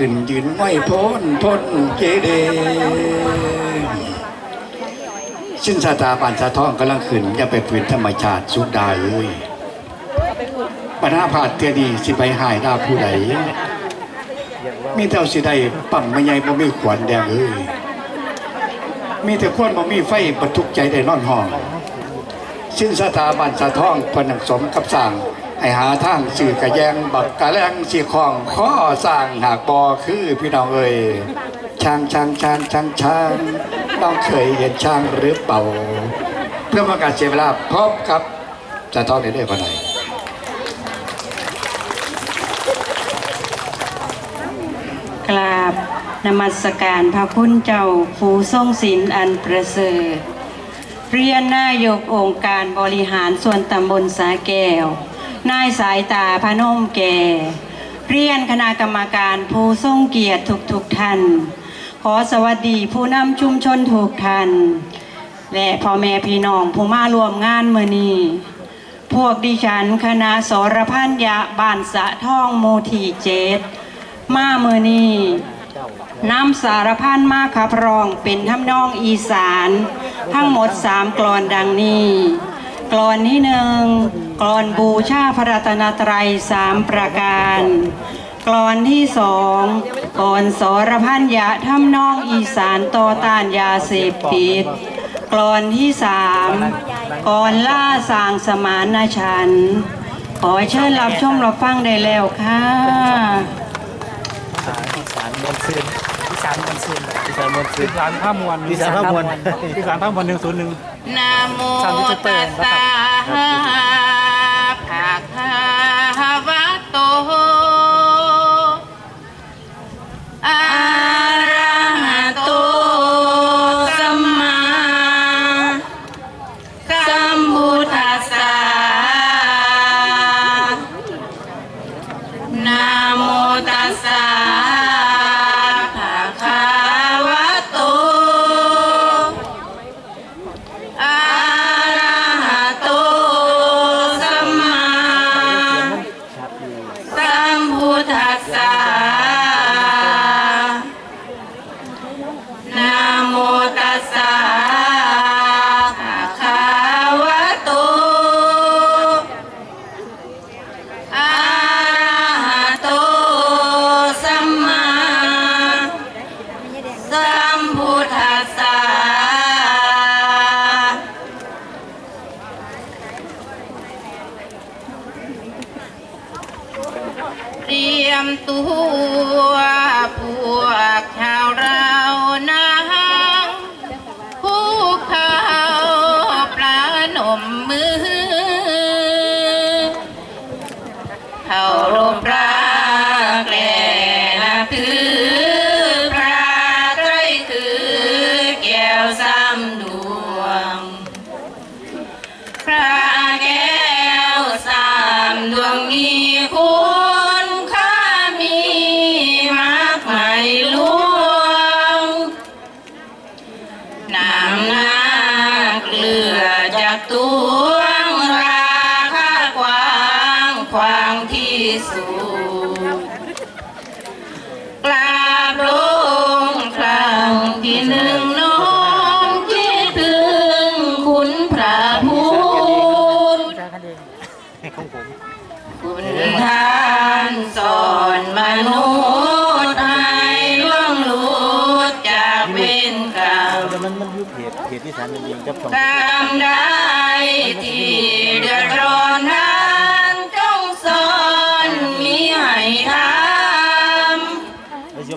ขึ้นยืนห้อยพ้นพ้นเจเดซึ่งสตาปันสะท้องกำลังขึ้นอย่าไปฝืนธรรมชาติสุดได้เลยปัญหาผาดเทียดีสิไปหายดาผู้ใดมีเท่าสิได้ปั่งไม่ใหญ่บ่มีขวัญแดงเอ้ยมีแต่คนบ่มีไฟบรรทุกใจได้นอนห้อง สิ้นสถาบันสะท้องพนังสมกับสั่ง ให้หาทางสื่อกระแยงบักกะแลงสีของข้อสร้างหากบอคือพี่น้องเอ่ยช้างช้างช้างช้างช้างน้องเคยเห็นช้างหรือเปล่า เพื่อมาการเสียเวลาพบครับจะท้องได้ได้ปานไหนกราบนมัสการพระคุณเจ้าผู้ทรงศีลอันประเสริฐเรียนนายกองค์การบริหารส่วนตำบลสาแก้ว นายสายตาพนมแก่ เรียนคณะกรรมการผู้ทรงเกียรติทุกๆทท่าน ขอสวัสดีผู้นำชุมชนทุกท่าน และพ่อแม่พี่น้องผู้มารวมงานเมื่อนี้พวกดิฉันคณะสรพันยะบ้านสะท่องโมทีเจดมาเมื่อนี้นำสารพันมาขับรองเป็นทำนองอีสาน ทั้งหมดสามกลอนดังนี้ กลอนที่หนึ่งกลอนบูชาพระรัตนตรัยสามประการกลอนที่สองกลอนสรพันยะทำนองอีสานต่อต้านยาเสพติดกลอนที่สามกลอนล่าสางสมานฉัน ขอเชิญรับชมรับฟังได้แล้วค่ะอีสานมวลซืนานมวลซืนอีสานมวลซือีนสานท่ามวลอีสานท่ามวลอีสานท่ามวลหนึ่งศูนย์หนึ่งนะโมสามที่จะเปิตัดสนะครัสะ สุดกราบลงครั้งที่หนึ่งน้องคิดถึงคุณพระพุทธจ้างกันเองของผมคุณท่านสอนมนุษย์ให้ล่วงหลุดจากเวรกรรมแต่มันมันอยุบเพจเพจอีสานมันยิงกับสองกรรมใด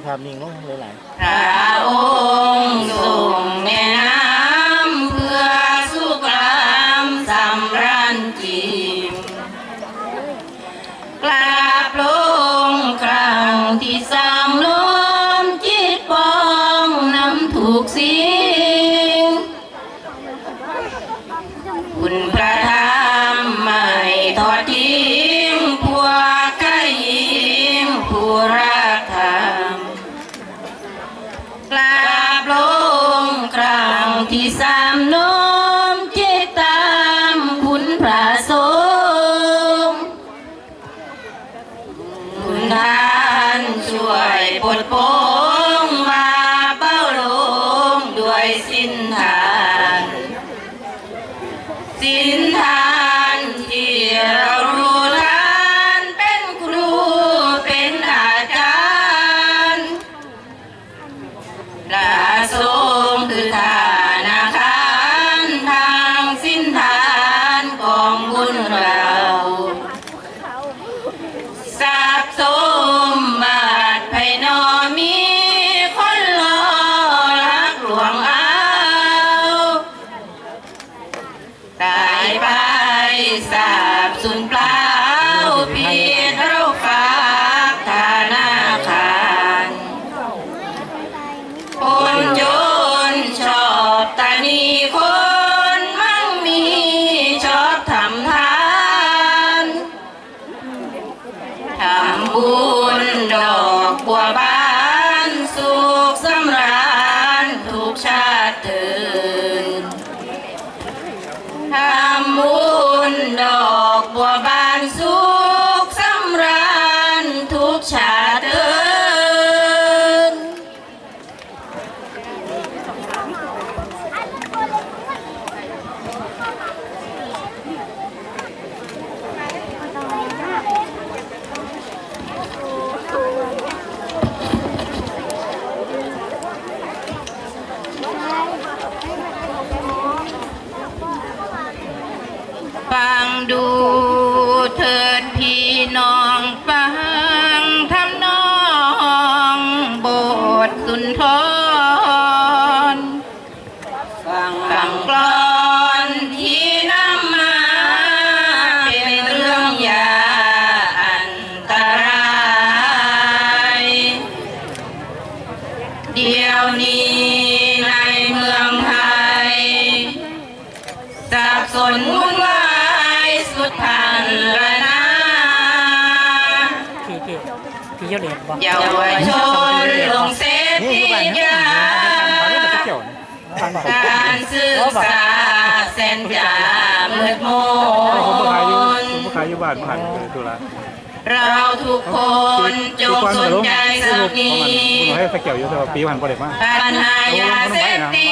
ภาพนิ่งลงหลายๆ พระองค์ทรงแนะนำ ได้ เยาวชนลงเซฟที่ยาการศึกษาเส้นจ่ามืดมนผู้ขายบ้านผ่านตัละเราทุกคนจงสนใจสักนิดให้สเกี่ยวอยู่ปีผ่านก็เด็กมากปัญหายาเสพติ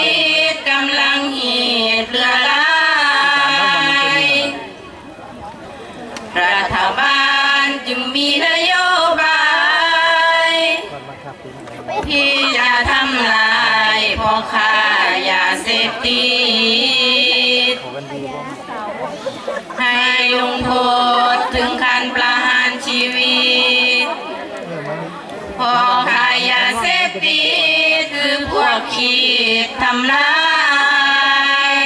ดกำลังเหี้ยเรือร้ายรัฐบาลจึงมีไทำลายพอค้ายาเสพติดให้ลงโทษถึงขั้นประหารชีวิตพอค้ายาเสพติดคือพวกคิดทำลาย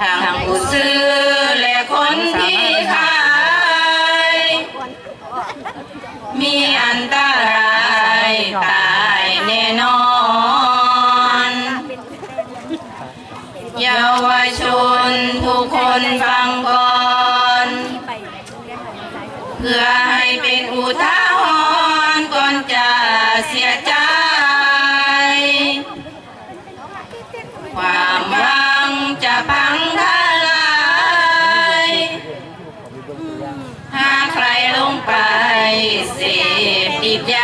ทางผู้ซื้อและคนที่ขาย มีอันตราย วชน ทุกคนฟังก่อน เพื่อให้เป็นอุทาหรณ์ก่อนจะเสียใจ ความหวังจะพังทลายหากใครลงไปเสพติดยา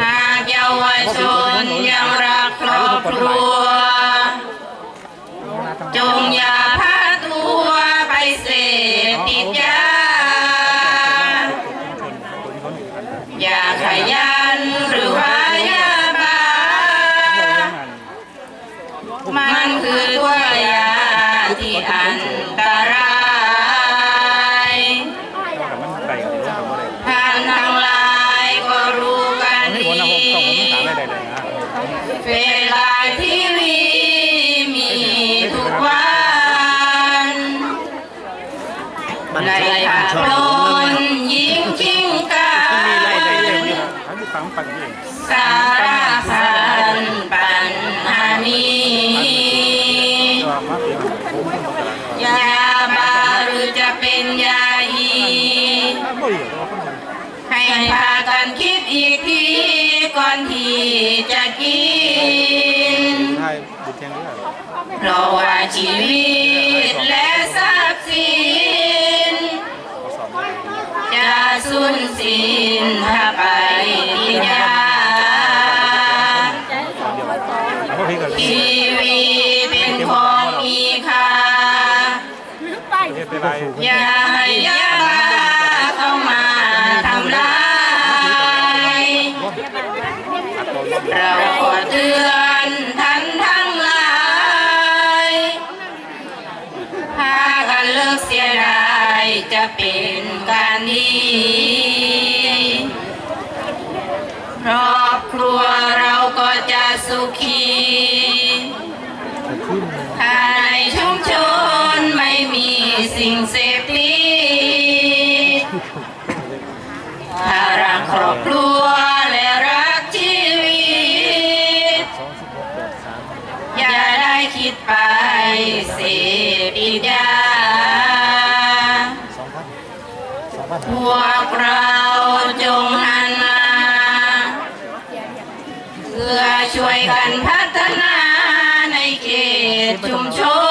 หากเยาวชนยังรักครอบครัว จงยา จะกินไทยบุญแทงด้วยเพราะว่าชีวิตและทรัพย์สินสอบจะสูญสิ้นถ้าไปที่ยาพวกพี่ก็เลยชีวิตเป็นของมีค่าเฮ็ดไปไรอย่าให้ยาบ้าเข้า เราขอเตือนท่านทั้งหลายพากันเลิกเสียดายจะเป็นการดีครอบครัวเราก็จะสุขีภายในชุมชนไม่มีสิ่งเสพติดถ้ารักครอบครัว วกเราจงหันมาเพื่อช่วยกันพัฒนาในเขตชุมชน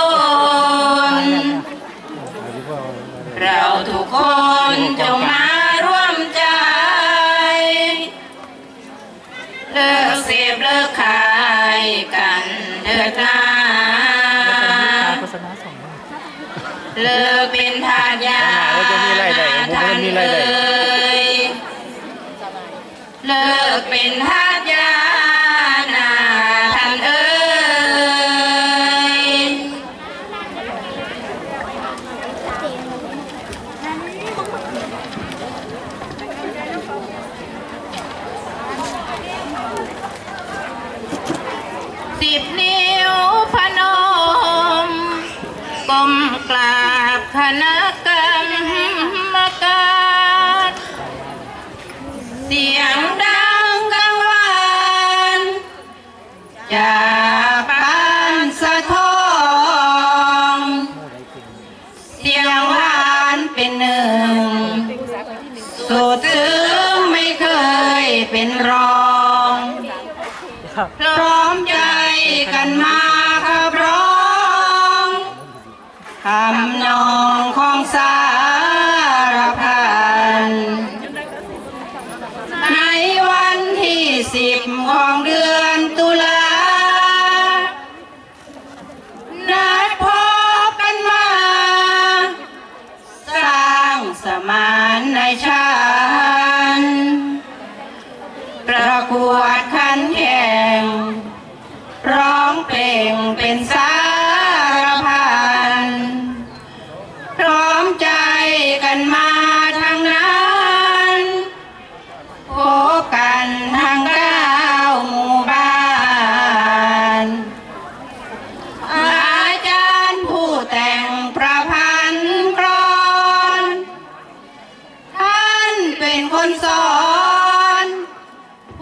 สุดซึ้งไม่เคยเป็นรอง พร้อมใจกันมาขับร้องคำนองของสารพันในวันที่สิบของเดือน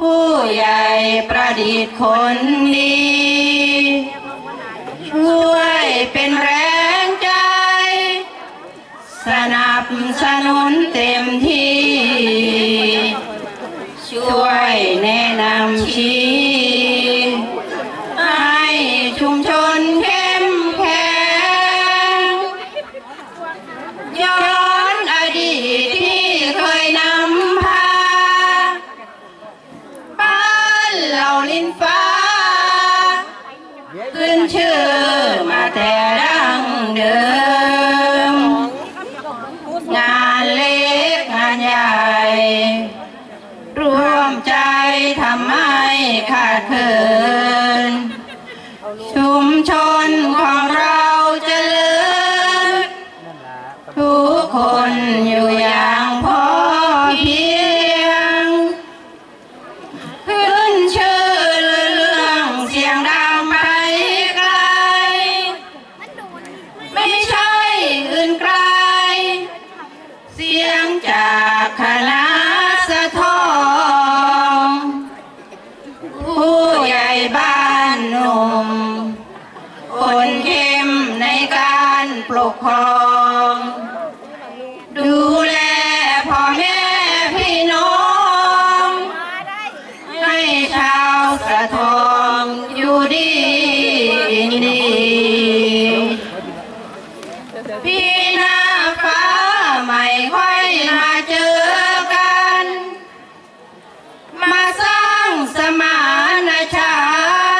ผู้ใหญ่ประดิษฐ์คนดี ช่วยเป็นแรงใจ สนับสนุนเต็มที่ ช่วยแนะนำชี้านเหล่าลินฟ้าขึ้นชื่อมาแต่ดั้ พี่หน้าฟ้าไม่ค่อยมาเจอกัน มาสร้างสมานฉั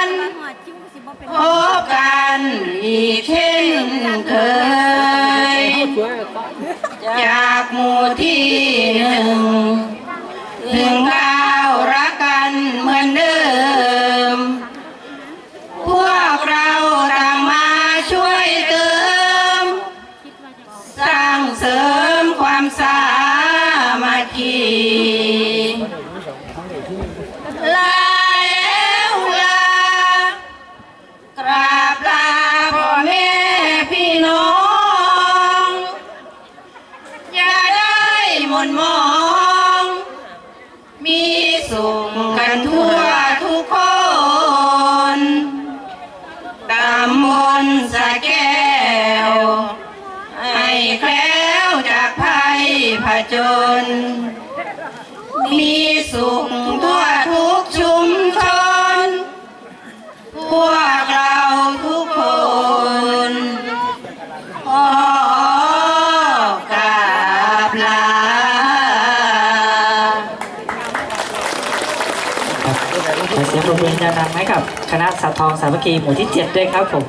นท์พบกันอีกเช่นเคย จากหมู่ที่หนึ่ง จญมีสุขทั่วทุกชุมชน พวกเราทุกคนขอกราบลาขอเสียงปรบมือดังๆให้กับ คณะสัตว์ทองสามัคคีหมู่ที่ 7 ด้วยครับผม